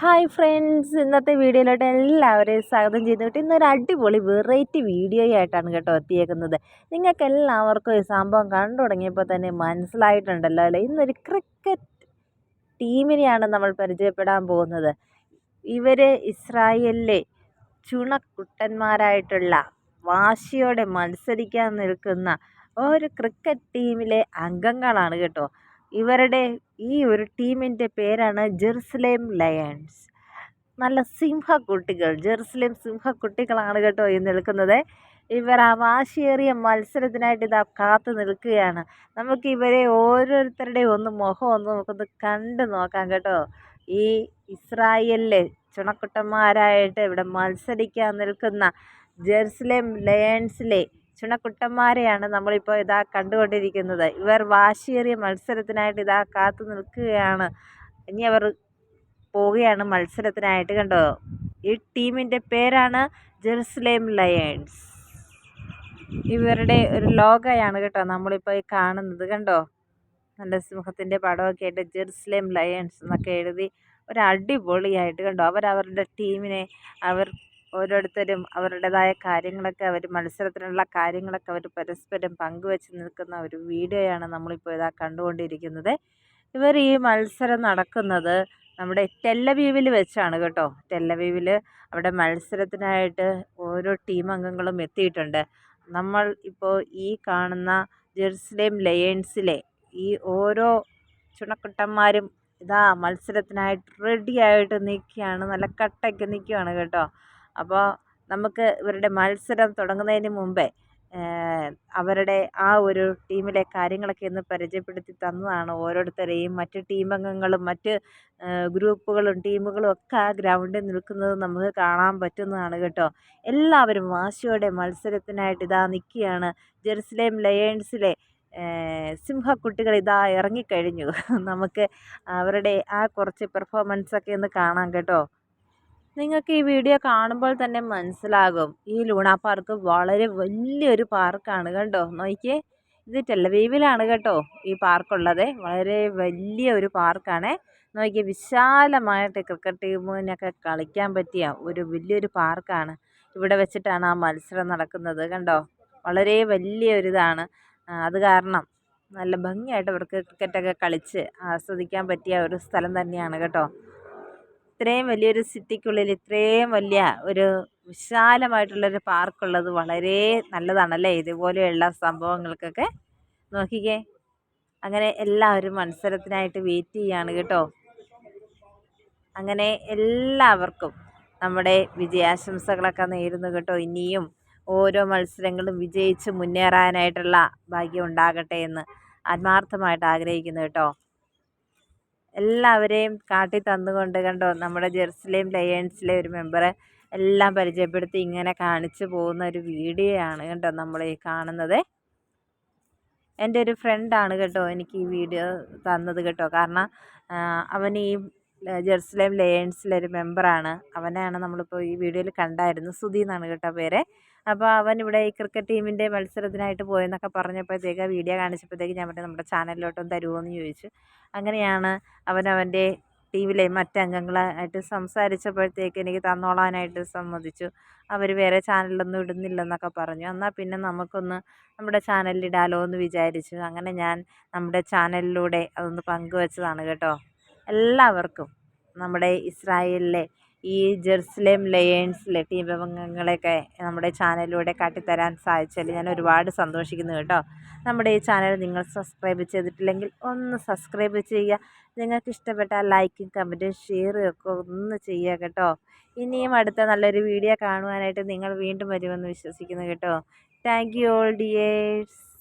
Hi friends ഇന്നത്തെ വീഡിയോയിലോട്ട് എല്ലാവരെയും സ്വാഗതം ചെയ്തിട്ട് ഇന്നൊരു അടിപൊളി വെറൈറ്റി വീഡിയോ ആയിട്ടാണ് കേട്ടോ എത്തിയേക്കുന്നത്. നിങ്ങൾക്ക് എല്ലാവർക്കും ഈ സംഭവം കണ്ടു തുടങ്ങിയപ്പോൾ തന്നെ മനസ്സിലായിട്ടുണ്ടല്ലോ അല്ലേ? ഇന്നൊരു ക്രിക്കറ്റ് ടീമിനെയാണ് നമ്മൾ പരിചയപ്പെടാൻ പോകുന്നത്. ഇവർ ഇസ്രായേലിലെ ചുണക്കുട്ടന്മാരായിട്ടുള്ള വാശിയോടെ മത്സരിക്കാൻ നിൽക്കുന്ന ഒരു ക്രിക്കറ്റ് ടീമിലെ അംഗങ്ങളാണ് കേട്ടോ. ഇവരുടെ ഈ ഒരു ടീമിന്റെ പേരാണ് ജെറുസലേം ലയൺസ്. നല്ല സിംഹക്കുട്ടികൾ ജെറുസലേം സിംഹക്കുട്ടികളാണ് കേട്ടോ ഈ നിൽക്കുന്നത്. ഇവർ ആ വാശിയേറിയ മത്സരത്തിനായിട്ട് ഇതാ കാത്തു നിൽക്കുകയാണ്. നമുക്ക് ഇവരെ ഓരോരുത്തരുടെയും ഒന്ന് മുഖം ഒന്ന് നമുക്കൊന്ന് കണ്ടു നോക്കാം കേട്ടോ. ഈ ഇസ്രായേലിലെ ചുണക്കുട്ടന്മാരായിട്ട് ഇവിടെ മത്സരിക്കാൻ നിൽക്കുന്ന ജെറുസലേം ലയൺസിലെ ചുണക്കുട്ടന്മാരെയാണ് നമ്മളിപ്പോൾ ഇതാ കണ്ടുകൊണ്ടിരിക്കുന്നത്. ഇവർ വാശിയേറിയ മത്സരത്തിനായിട്ട് ഇതാ കാത്തു നിൽക്കുകയാണ്. ഇനി അവർ പോവുകയാണ് മത്സരത്തിനായിട്ട് കണ്ടോ? ഈ ടീമിന്റെ പേരാണ് ജെറുസലേം ലയൺസ്. ഇവരുടെ ഒരു ലോഗയാണ് കേട്ടോ നമ്മളിപ്പോൾ ഈ കാണുന്നത് കണ്ടോ? നല്ല സിംഹത്തിന്റെ പടമൊക്കെ ആയിട്ട് ജെറുസലേം ലയൺസ് എന്നൊക്കെ എഴുതി ഒരു അടിപൊളിയായിട്ട് കണ്ടോ? അവരവരുടെ ടീമിനെ അവർ ഓരോരുത്തരും അവരുടേതായ കാര്യങ്ങളൊക്കെ അവർ മത്സരത്തിനുള്ള കാര്യങ്ങളൊക്കെ അവർ പരസ്പരം പങ്കുവെച്ച് നിൽക്കുന്ന ഒരു വീഡിയോയാണ് നമ്മളിപ്പോൾ ഇതാ കണ്ടുകൊണ്ടിരിക്കുന്നത്. ഇവർ ഈ മത്സരം നടക്കുന്നത് നമ്മുടെ ടെല്ലവീവിൽ വെച്ചാണ് കേട്ടോ. ടെല്ലവീവിൽ അവിടെ മത്സരത്തിനായിട്ട് ഓരോ ടീം അംഗങ്ങളും എത്തിയിട്ടുണ്ട്. നമ്മൾ ഇപ്പോൾ ഈ കാണുന്ന ജെറുസലേം ലയൺസിലെ ഈ ഓരോ ചുണക്കുട്ടന്മാരും ഇതാ മത്സരത്തിനായിട്ട് റെഡിയായിട്ട് നിൽക്കുകയാണ്. നല്ല കട്ടയ്ക്ക് നിൽക്കുകയാണ് കേട്ടോ. അപ്പോൾ നമുക്ക് ഇവരുടെ മത്സരം തുടങ്ങുന്നതിന് മുമ്പേ അവരുടെ ആ ഒരു ടീമിലെ കാര്യങ്ങളൊക്കെ ഒന്ന് പരിചയപ്പെടുത്തി തന്നതാണ് ഓരോരുത്തരെയും. മറ്റ് ടീം അംഗങ്ങളും മറ്റ് ഗ്രൂപ്പുകളും ടീമുകളും ഒക്കെ ആ ഗ്രൗണ്ടിൽ നിൽക്കുന്നത് നമുക്ക് കാണാൻ പറ്റുന്നതാണ് കേട്ടോ. എല്ലാവരും വാശിയോടെ മത്സരത്തിനായിട്ട് ഇതാ നിൽക്കുകയാണ്. ജെറുസലേം ലയൺസിലെ സിംഹക്കുട്ടികൾ ഇതാ ഇറങ്ങിക്കഴിഞ്ഞു. നമുക്ക് അവരുടെ ആ കുറച്ച് പെർഫോമൻസൊക്കെ ഒന്ന് കാണാം കേട്ടോ. നിങ്ങൾക്ക് ഈ വീഡിയോ കാണുമ്പോൾ തന്നെ മനസ്സിലാകും. ഈ ലൂണ പാർക്ക് വളരെ വലിയൊരു പാർക്കാണ് കണ്ടോ? നോക്കിയേ. ഇത് ടെല്ലവീവിലാണ് കേട്ടോ ഈ പാർക്കുള്ളത് വളരെ വലിയ ഒരു പാർക്കാണ് നോക്കിയേ വിശാലമായിട്ട് ക്രിക്കറ്റ് ടീമിനൊക്കെ കളിക്കാൻ പറ്റിയ ഒരു വലിയൊരു പാർക്കാണ് ഇവിടെ വെച്ചിട്ടാണ് ആ മത്സരം നടക്കുന്നത് കണ്ടോ? വളരെ വലിയൊരിതാണ് അത് കാരണം നല്ല ഭംഗിയായിട്ട് അവർക്ക് ക്രിക്കറ്റൊക്കെ കളിച്ച് ആസ്വദിക്കാൻ പറ്റിയ ഒരു സ്ഥലം തന്നെയാണ് കേട്ടോ. ഇത്രയും വലിയൊരു സിറ്റിക്കുള്ളിൽ ഇത്രയും വലിയ ഒരു വിശാലമായിട്ടുള്ളൊരു പാർക്കുള്ളത് വളരെ നല്ലതാണല്ലേ? ഇതുപോലെയുള്ള സംഭവങ്ങൾക്കൊക്കെ നോക്കിക്കേ. അങ്ങനെ എല്ലാവരും മത്സരത്തിനായിട്ട് വെയിറ്റ് ചെയ്യാണ് കേട്ടോ. അങ്ങനെ എല്ലാവർക്കും നമ്മുടെ വിജയാശംസകളൊക്കെ നേരുന്നു കേട്ടോ. ഇനിയും ഓരോ മത്സരങ്ങളും വിജയിച്ച് മുന്നേറാനായിട്ടുള്ള ഭാഗ്യം ഉണ്ടാകട്ടെ എന്ന് ആത്മാർത്ഥമായിട്ട് ആഗ്രഹിക്കുന്നു കേട്ടോ. എല്ലാവരെയും കാട്ടി തന്നുകൊണ്ട് കണ്ടോ നമ്മുടെ ജെറുസലേം ലയൺസിലെ ഒരു മെമ്പറെ എല്ലാം പരിചയപ്പെടുത്തി ഇങ്ങനെ കാണിച്ചു പോകുന്ന ഒരു വീഡിയോ ആണ് കേട്ടോ നമ്മൾ ഈ കാണുന്നത്. എന്റെ ഒരു ഫ്രണ്ടാണ് കേട്ടോ എനിക്ക് ഈ വീഡിയോ തന്നത് കേട്ടോ കാരണം അവൻ ഈ ജെറുസലേം ലയൺസിലെ ഒരു മെമ്പറാണ്. അവനെയാണ് നമ്മളിപ്പോൾ ഈ വീഡിയോയിൽ കണ്ടായിരുന്നു സുധി എന്നാണ് കേട്ടോ പേര്. അപ്പോൾ അവൻ ഇവിടെ ഈ ക്രിക്കറ്റ് ടീമിന്റെ മത്സരത്തിനായിട്ട് പോയെന്നൊക്കെ പറഞ്ഞപ്പോഴത്തേക്ക് വീഡിയോ കാണിച്ചപ്പോഴത്തേക്ക് ഞാൻ പറഞ്ഞു നമ്മുടെ ചാനലിലോട്ടൊന്ന് തരുമോ എന്ന് ചോദിച്ചു. അങ്ങനെയാണ് അവൻ ടീമിലെ മറ്റംഗങ്ങളായിട്ട് സംസാരിച്ചപ്പോഴത്തേക്ക് എനിക്ക് തന്നോളാനായിട്ട് സമ്മതിച്ചു. അവർ വേറെ ചാനലിലൊന്നും ഇടുന്നില്ലെന്നൊക്കെ പറഞ്ഞു. എന്നാൽ പിന്നെ നമുക്കൊന്ന് നമ്മുടെ ചാനലിൽ ഇടാലോ എന്ന് വിചാരിച്ചു. അങ്ങനെ ഞാൻ നമ്മുടെ ചാനലിലൂടെ അതൊന്ന് പങ്കുവച്ചതാണ് കേട്ടോ. എല്ലാവർക്കും നമ്മുടെ ഇസ്രായേലിലെ ഈ ജെറുസലേം ലയൺസിലെ ടീം അംഗങ്ങളെയൊക്കെ നമ്മുടെ ചാനലിലൂടെ കാട്ടിത്തരാൻ സാധിച്ചതിൽ ഞാൻ ഒരുപാട് സന്തോഷിക്കുന്നു കേട്ടോ. നമ്മുടെ ഈ ചാനൽ നിങ്ങൾ സബ്സ്ക്രൈബ് ചെയ്തിട്ടില്ലെങ്കിൽ ഒന്ന് സബ്സ്ക്രൈബ് ചെയ്യുക. നിങ്ങൾക്ക് ഇഷ്ടപ്പെട്ടാൽ ലൈക്കും കമന്റും ഷെയറും ഒക്കെ ഒന്ന് ചെയ്യുക കേട്ടോ. ഇനിയും അടുത്ത നല്ലൊരു വീഡിയോ കാണുവാനായിട്ട് നിങ്ങൾ വീണ്ടും വരുമെന്ന് വിശ്വസിക്കുന്നു കേട്ടോ. Thank you all dears.